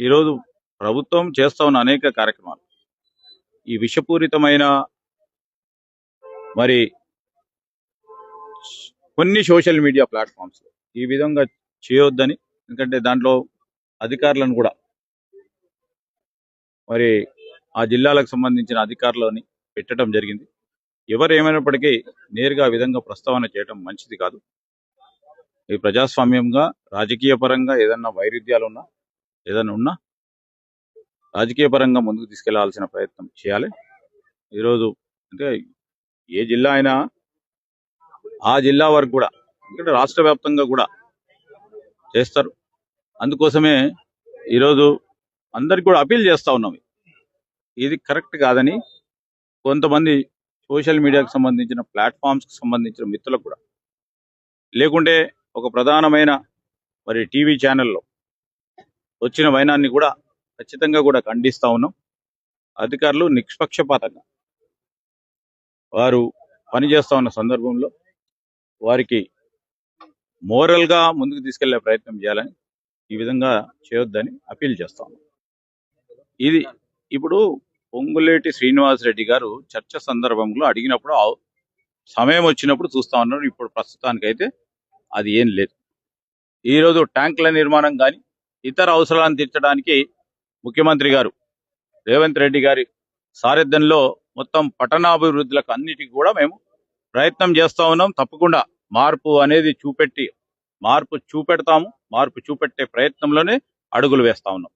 ఈరోజు ప్రభుత్వం చేస్తా ఉన్న అనేక కార్యక్రమాలు. ఈ విషపూరితమైన మరి కొన్ని సోషల్ మీడియా ప్లాట్ఫామ్స్ ఈ విధంగా చేయొద్దని ఎందుకంటే దాంట్లో అధికారులను కూడా మరి ఆ జిల్లాలకు సంబంధించిన అధికారులని పెట్టడం జరిగింది. ఎవరు ఏమైనప్పటికీ నేరుగా విధంగా ప్రస్తావన చేయడం మంచిది కాదు. ఈ ప్రజాస్వామ్యంగా రాజకీయ పరంగా ఏదన్నా వైరుధ్యాలు ఉన్నా ఏదైనా ఉన్నా రాజకీయ పరంగా ముందుకు తీసుకెళ్ళాల్సిన ప్రయత్నం చేయాలి. ఈరోజు అంటే ఏ జిల్లా అయినా ఆ జిల్లా వరకు కూడా ఎందుకంటే రాష్ట్ర వ్యాప్తంగా కూడా చేస్తారు. అందుకోసమే ఈరోజు అందరికి కూడా అపీల్ చేస్తా ఉన్నాం. ఇది కరెక్ట్ కాదని కొంతమంది సోషల్ మీడియాకు సంబంధించిన ప్లాట్ఫామ్స్కి సంబంధించిన మిత్రులకు కూడా. లేకుంటే ఒక ప్రధానమైన మరి టీవీ ఛానల్లో వచ్చిన వైనాన్ని కూడా ఖచ్చితంగా కూడా ఖండిస్తూ ఉన్నాం. అధికారులు నిష్పక్షపాతంగా వారు పనిచేస్తూ ఉన్న సందర్భంలో వారికి మోరల్గా ముందుకు తీసుకెళ్ళే ప్రయత్నం చేయాలని ఈ విధంగా చేయొద్దని అపీల్ చేస్తా ఉన్నాం. ఇది ఇప్పుడు పొంగులేటి శ్రీనివాసరెడ్డి గారు చర్చ సందర్భంలో అడిగినప్పుడు సమయం వచ్చినప్పుడు చూస్తా ఉన్నారు. ఇప్పుడు ప్రస్తుతానికైతే అది ఏం లేదు. ఈ రోజు ట్యాంకుల నిర్మాణం కానీ ఇతర అవసరాలను తీర్చడానికి ముఖ్యమంత్రి గారు రేవంత్ రెడ్డి గారి సారథ్యంలో మొత్తం పట్టణాభివృద్ధులకు అన్నిటికీ కూడా మేము ప్రయత్నం చేస్తా ఉన్నాం. తప్పకుండా మార్పు అనేది చూపెట్టి మార్పు చూపెడతాము. మార్పు చూపెట్టే ప్రయత్నంలోనే అడుగులు వేస్తా ఉన్నాం.